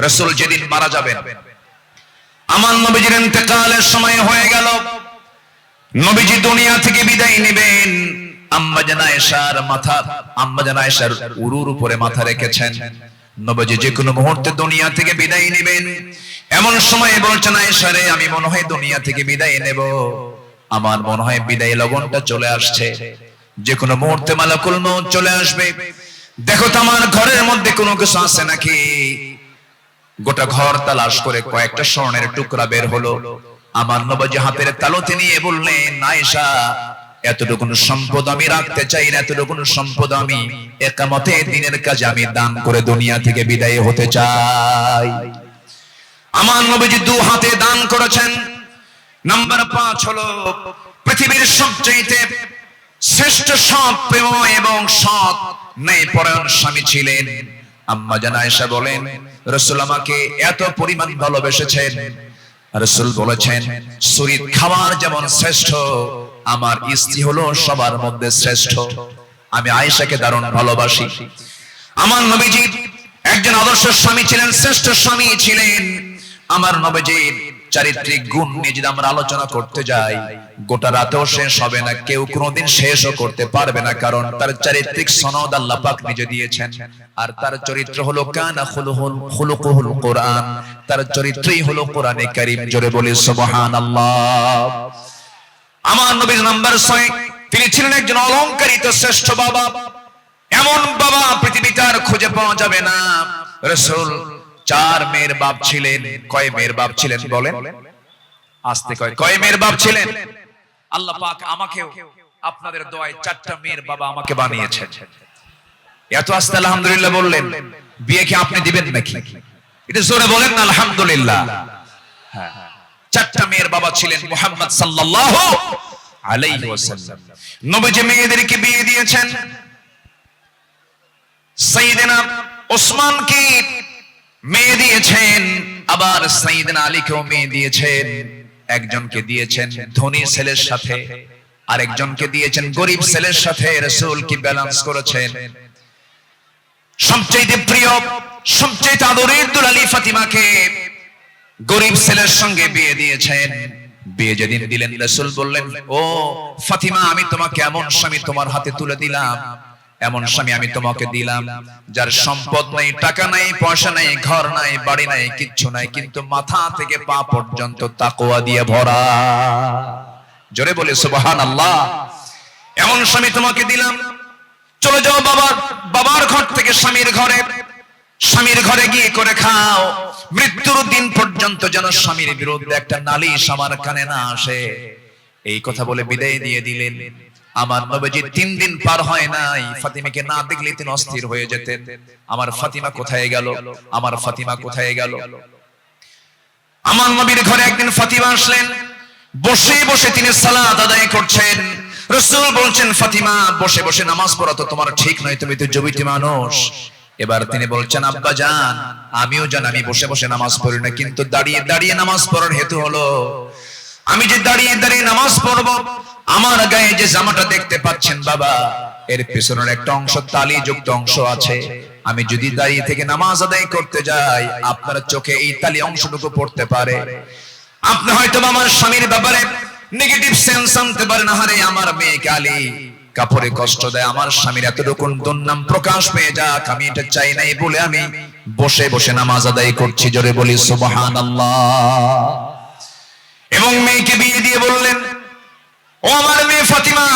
রসুল যেদিন মারা যাবেন। আমার নবীজির ইন্তেকালের সময় হয়ে গেল। নবীজি দুনিয়া থেকে বিদায় নেবেন। আম্মা মাথা, আম্মা উরুর উপরে মাথা রেখেছেন। যে কোনো মুহূর্তে দুনিয়া থেকে বিদায় নেবেন। এমন সময় বলছেন এশারে আমি মনে হয় দুনিয়া থেকে বিদায় নেব। আমার মনে হয় বিদায় লগনটা চলে আসছে। যে কোনো মুহূর্তে মালাকুল মউত চলে আসবে। দেখো তো, আমার ঘরের মধ্যে কোনো কিছু আছে নাকি? গোটা ঘর তালাশ করে কয়েকটা স্বর্ণের টুকরা বের হলো। আমার নবাজি হাতের তালুতে নিয়ে বললেন নাইসা এতটুকু সম্পদ আমি রাখতে চাই না, এতটুকু সম্পদ আমি একামতে দিনের কাজে আমি দান করে দুনিয়া থেকে বিদায় হতে চাই। আমার নবীজি দু হাতে দান করেছেন। নাম্বার পাঁচ হলো, পৃথিবীর সবচাইতে শ্রেষ্ঠ সৎ প্রেম এবং সৎ নেই পরায়ণ স্বামী ছিলেন। আম্মা জানা এসা বলেন, রসুল আমাকে এত পরিমাণ ভালোবেসেছেন। রসুল বলেছেন শরীর খাবার যেমন শ্রেষ্ঠ, আমার স্ত্রী হলো সবার মধ্যে শ্রেষ্ঠ। আমি আয়েশাকে দারুণ ভালোবাসি। আমার নবীজি একজন আদর্শ স্বামী ছিলেন, শ্রেষ্ঠ স্বামী ছিলেন। আমার নবীজির চারিত্রিক গুণ নিয়ে যদি আমরা আলোচনা করতে যাই, গোটা রাতেও শেষ হবে না, কেউ কোনোদিন শেষও করতে পারবে না, কারণ তার চারিত্রিক সনদ আল্লাহ পাক নিজে দিয়েছেন। আর তার চরিত্র হলো কানা খুলুকুহুল কোরআন। তার চরিত্রই হলো কোরআনে কারীম, জোরে বলি সুবহানাল্লাহ। আমার নবীর নাম্বার ছয়, তিনি ছিলেন একজন অলংকারিত শ্রেষ্ঠ বাবা। এমন বাবা পৃথিবীতে আর খুঁজে পাওয়া যাবে না। রসুল চার মেয়ের বাপ ছিলেন। কয় মেয়ের বাপ ছিলেন বলেন? আসতে কয় কয় মেয়ের বাপ ছিলেন? আল্লাহ পাক আমাকেও আপনাদের দোয়ায় চারটা মেয়ের বাবা আমাকে বানিয়েছেন। এত আস্তে আলহামদুলিল্লাহ বললেন, বিয়ে কি আপনি দিবেন নাকি? এটা জোরে বলেন না, আলহামদুলিল্লাহ। হ্যাঁ। চারটা মেয়ের বাবা ছিলেন মোহাম্মদ সাল্লাল্লাহু আলাইহি ওয়াসাল্লাম। নবীজি মেয়েদেরকে বিয়ে দিয়েছেন। সাইয়েদনা ওসমানকে মেয়ে দিয়েছেন, আবার সাইয়েদনা আলীকেও মেয়ে দিয়েছেন। একজনকে দিয়েছেন ধনী ছেলের সাথে, আরেকজনকে দিয়েছেন গরিব ছেলের সাথে রাসূল কি করেছেন। সবচেয়ে প্রিয়, সবচেয়ে ফাতিমাকে গরিব ছেলের সঙ্গে বিয়ে দিয়েছেন। বিয়ে যেদিন দিলেন, রাসূল বললেন, ও ফাতিমা, আমি তোমাকে এমন স্বামী তোমার হাতে তুলে দিলাম। এমন স্বামী আমি তোমাকে দিলাম যার সম্পদ নাই টাকা নাই পয়সা নাই ঘর নাই বাড়ি নাই কিচ্ছু নাই কিন্তু মাথা থেকে পা পর্যন্ত তাকোয়া দিয়ে ভরা। জোরে বলে সুবহানাল্লাহ। এমন স্বামী তোমাকে দিলাম। চলে যাও বাবার বাবার ঘর থেকে স্বামীর ঘরে। স্বামীর ঘরে গিয়ে করে খাও। মৃত্যুর দিন পর্যন্ত যেন স্বামীর বিরুদ্ধে একটা নালিশ আমার কানে না আসে। এই কথা বলে বিদায় দিয়ে দিলেন। আমার নবীজি তিন দিন পার হয় নাই। ফাতিমাকে না দেখলে তিনি অস্থির হয়ে যেতেন। আমার ফাতিমা কোথায় গেল? আমার ফাতিমা কোথায় গেল? আমার নবীর ঘরে একদিন ফাতিমা আসলেন। বসে বসে তিনি সালাত আদায় করছেন। রসুল বলছেন, ফাতিমা, বসে বসে নামাজ পড়া তো তোমার ঠিক নয়, তুমি তো জবিতি মানুষ। এবার তিনি বলছেন, আব্বা জান, আমিও জান আমি বসে বসে নামাজ পড়ি না, কিন্তু দাঁড়িয়ে দাঁড়িয়ে নামাজ পড়ার হেতু হলো আমি যে দাঁড়িয়ে দাঁড়িয়ে নামাজ পড়ব, আমার গায়ে যে জামাটা দেখতে পাচ্ছেন বাবা, এর পেছনের একটা অংশ তালি যুক্ত অংশ আছে। আমি যদি দাঁড়িয়ে থেকে নামাজ আদায় করতে যাই, আপনার চোখে এই তালি অংশটুকু পড়তে পারে। আপনি হয়তো আমার স্বামীর ব্যাপারে নেগেটিভ সেন্স আনতে পারেন হারে আমার মেয়ে কালী কাপড়ে কষ্ট দেয়, আমার স্বামীর এতটুকু দুর্নাম প্রকাশ পেয়ে যাক, আমি এটা চাই নাই বলে আমি বসে বসে নামাজ আদায় করছি, জোরে বলি, সুবহানাল্লাহ এবং মেয়েকে বিয়ে দিয়ে বললেন ও আমার মেয়ে ফাতিমা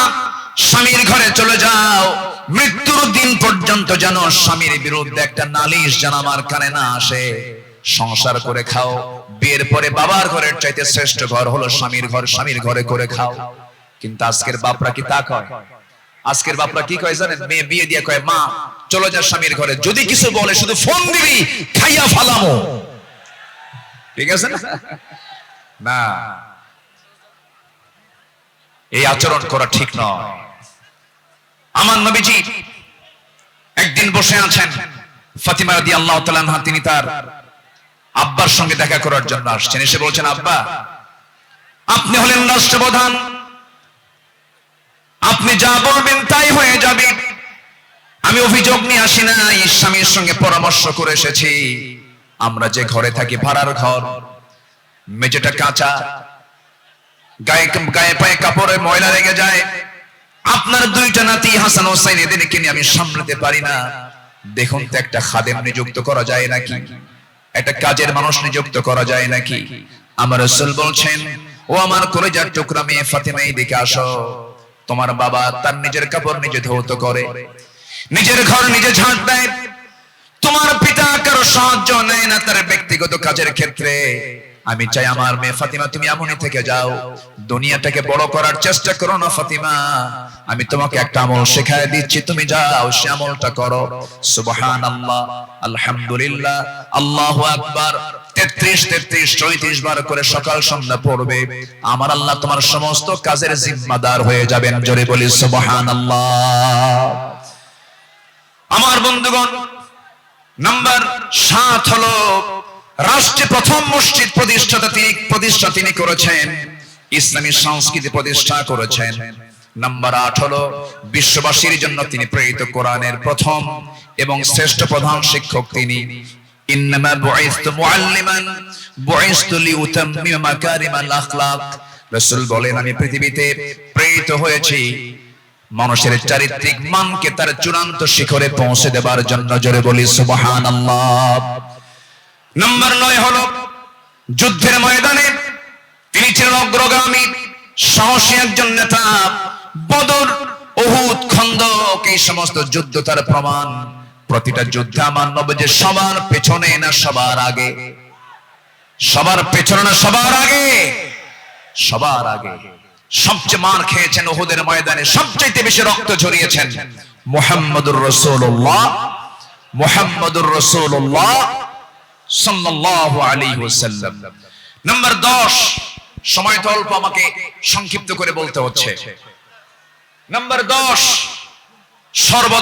স্বামীর ঘরে চলে যাও। মৃত্যুর দিন পর্যন্ত যেন স্বামীর বিরুদ্ধে একটা নালিশ যেন আমার কানে না আসে। সংসার করে খাও। বিয়ের পরে বাবার ঘরের চাইতে শ্রেষ্ঠ ঘর হলো স্বামীর ঘর। স্বামীর ঘরে করে খাও। কিন্তু আজকের বাপরা কি তা কয়? আজকের বাপরা কি কয় জানেন? মেয়ে বিয়ে দিয়ে কয়, মা, চলো যা স্বামীর ঘরে। যদি কিছু বলে শুধু ফোন দিবি, খাইয়া ফালামো। ঠিক আছে না? না। এই আচরণ করা ঠিক নয়। আমার নবীজি একদিন বসে আছেন, ফাতিমা রাদি আল্লাহ তালানহা তিনি তার আব্বার সঙ্গে দেখা করার জন্য আসছেন। এসে বলছেন, আব্বা, আপনি হলেন রাষ্ট্রপ্রধান। আপনি যা বলবেন তাই হয়ে যাবে। আমি অভিযোগ নিয়ে আসি না স্বামীর সঙ্গে পরামর্শ করে এসেছি। আমরা যে ঘরে থাকি, ভাড়ার ঘর। মেঝেটা কাঁচা গায়ে পায়ে কাপড়ে ময়লা যায়। আপনার দুইটা নাতি হাসান এদেরকে নিয়ে আমি সামলাতে পারি না। দেখুন তো একটা খাদেম নিযুক্ত করা যায় নাকি? একটা কাজের মানুষ নিযুক্ত করা যায় নাকি? আমার রসুল বলছেন, ও আমার টুকরা মেয়ে ফাতেমা দিকে আসো। তোমার বাবা তার নিজের কাপড় নিজে ধৌত করে। নিজের ঘর নিজে ঝাঁট দেয়। তোমার পিতা কারও সাহায্য নেয় না তার ব্যক্তিগত কাজের ক্ষেত্রে। আমি চাই আমার মেয়ে ফাতিমা, তুমি এমনই থেকে যাও। দুনিয়াটাকে বড় করার চেষ্টা করো না ফাতিমা। আমি তোমাকে একটা আমল শেখায় দিচ্ছি, তুমি যাও, সে আমলটা করো। সুবহান আল্লাহ আলহামদুলিল্লাহ, আল্লাহ আকবার। তেত্রিশ তেত্রিশ, চৌত্রিশ বার করে সকাল সন্ধ্যা পড়বে। আমার আল্লাহ তোমার সমস্ত কাজের জিম্মাদার হয়ে যাবেন, জোরে বলি সুবহান আল্লাহ আমার বন্ধুগণ, নাম্বার সাত হলো রাষ্ট্রে প্রথম মসজিদ প্রতিষ্ঠাতা তিনি প্রতিষ্ঠা তিনি করেছেন, ইসলামী সংস্কৃতি প্রতিষ্ঠা করেছেন। নাম্বার আট হলো, বিশ্ববাসীর জন্য তিনি প্রেরিত কোরআনের প্রথম এবং শ্রেষ্ঠ প্রধান শিক্ষক তিনি। ইন্নামা বুইসতু মুআল্লিমান, বুইসতু লিউতাম্মিমা মাকারিমাল আখলাক। রাসূল বলেন, আমি পৃথিবীতে প্রেরিত হয়েছি মানুষের চারিত্রিক মানকে তার চূড়ান্ত শিখরে পৌঁছে দেবার জন্য। জোরে বলি সুবহান নম্বর নয় হলো যুদ্ধের ময়দানে তিনি ছিলেন অগ্রগামী, সাহসী একজন নেতা, বদর ওহুদ খন্দক, এই সমস্ত যুদ্ধ তার প্রমাণ। প্রতিটা যুদ্ধে আমার নবে যে সবার পেছনে না সবার আগে? সবার পেছনে না সবার আগে? সবার আগে। সবচেয়ে মার খেয়েছেন ওহুদের ময়দানে, সবচাইতে বেশি রক্ত ঝরিয়েছেন মোহাম্মদুর রসুল্লাহ মোহাম্মদুর রসুল্লাহ সাল্লাল্লাহু আলাইহি ওয়াসাল্লাম। নাম্বার 10 সময় তো অল্প, আমাকে সংক্ষিপ্ত করে বলতে হচ্ছে। নাম্বার 10 সর্ব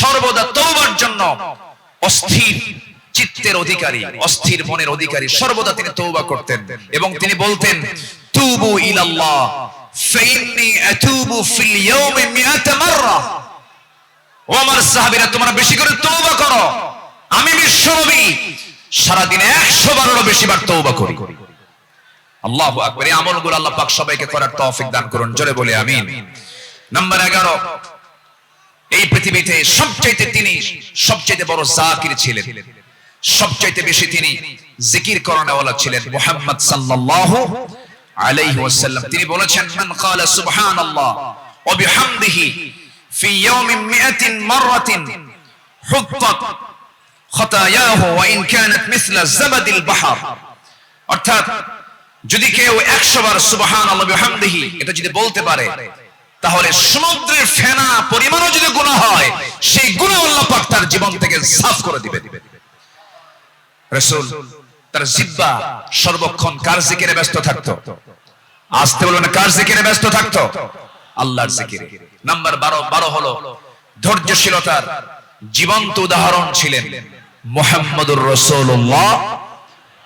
সর্বদা তওবার জন্য অস্থির চিত্তের অধিকারী, অস্থির মনের অধিকারী, সর্বদা তিনি তওবা করতেন এবং তিনি বলতেন, তুবু ইলাল্লাহ, ফাইন্নি আতুবু ফিল ইয়াউমি মাররা। ও আমার সাহাবীরা, তোমরা বেশি করে তওবা করো। আমি বিশ্বনবী সারাদিনে 100 বারেরও বেশি বার তওবা করি। আল্লাহু আকবার, এই আমলগুলো আল্লাহ পাক সবাইকে করার তৌফিক দান করুন, জোরে বলে আমিন। নাম্বার 11 এই পৃথিবীতে সবচাইতে তিনি সবচাইতে বড় জাকির ছিলেন। সবচাইতে বেশি তিনি জিকির করানোওয়ালা ছিলেন, মুহাম্মদ সাল্লাল্লাহু আলাইহি ওয়াসাল্লাম। তিনি বলেছেন, মান ক্বালা সুবহানাল্লাহ, ওয়া বিহামদিহি ফি ইয়াউমিন মিআতিন মাররাতিন হুত্তাত খতায়াহু ওয়া ইন কানাত মিসলা অর্থাৎ, যদি কেউ 100 বার সুবহানাল্লাহ বিহামদিহি এটা যদি বলতে পারে, তাহলে সমুদ্রের ফেনা পরিমাণও যদি গুনাহ হয়, সেই গুনাহ আল্লাহ পাক তার জীবন থেকে সাফ করে রাসূল, তার সর্বক্ষণ কার জিকিরে ব্যস্ত থাকতো? আসতে কার জিকিরে ব্যস্ত আল্লাহর জিকিরে। নাম্বার 12 12 হলো ধৈর্যশীলতার জীবন্ত উদাহরণ ছিলেন। মুহাম্মদুর রাসূলুল্লাহ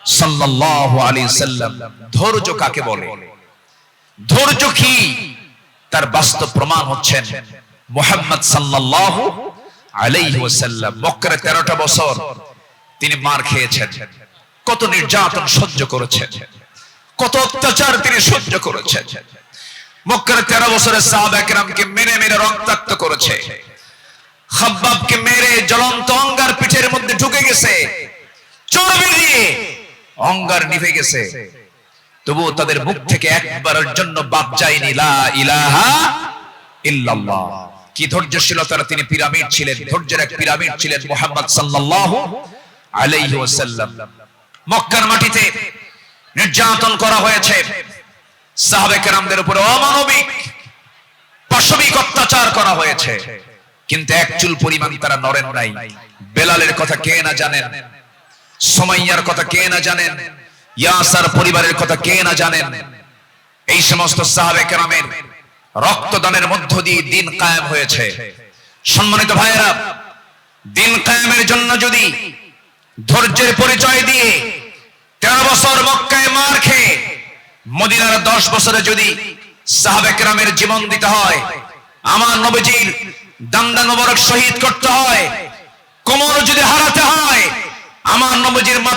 সাল্লাল্লাহু আলাইহি সাল্লাম। ধৈর্য কাকে বলে? ধৈর্য কি? তার বাস্তব প্রমাণ হচ্ছেন মুহাম্মদ সাল্লাল্লাহু আলাইহি ওয়াসাল্লাম। মক্কার 13টা বছর তিনি মার খেয়েছেন। কত নির্যাতন সহ্য করেছেন। কত অত্যাচার তিনি সহ্য করেছেন। মক্কার 13 বছরের সাহাবা একরামকে মেরে মেরে রক্তাক্ত করেছে। খাব্বাবকে মেরে জ্বলন্ত অঙ্গার পিঠের মধ্যে ঢুকে গেছে। চর্বি দিয়ে অঙ্গার নিভে গেছে। তবু তাদের মুখ থেকে একবারের জন্য বাদ যায়নি। লা ইলাহা ইল্লাল্লাহ। কি ধৈর্যশীলতার তিনি পিরামিড ছিলেন। ধৈর্যের এক পিরামিড ছিলেন মুহাম্মদ সাল্লাল্লাহু আলাইহি ওয়াসাল্লাম। মক্কার মাটিতে নির্যাতন করা হয়েছে। সাহাবে কেরামদের উপরে অমানবিক, পাশবিক অত্যাচার করা হয়েছে। কিন্তু এক চুল পরিমাণ তারা নরেন নাই। বেলালের কথা কে না জানেন? সোমাইয়ার কথা কে না জানেন? ইয়াসার পরিবারের কথা কে না জানেন? এই সমস্ত সাহাবে কেরামের রক্তদানের মধ্য দিয়ে দিন কায়েম হয়েছে। সম্মানিত ভাইয়েরা, দিন কায়েমের জন্য যদি ধৈর্যের পরিচয় দিয়ে তেরো বছর মক্কায় মার খেয়ে মদিনার দশ বছরে যদি সাহাবে কেরামের জীবন দিতে হয়, আমার নবীজির দান্দা নবরক শহীদ করতে হয়। কোমর যদি হারাতে হয় আমার নবজির মাথা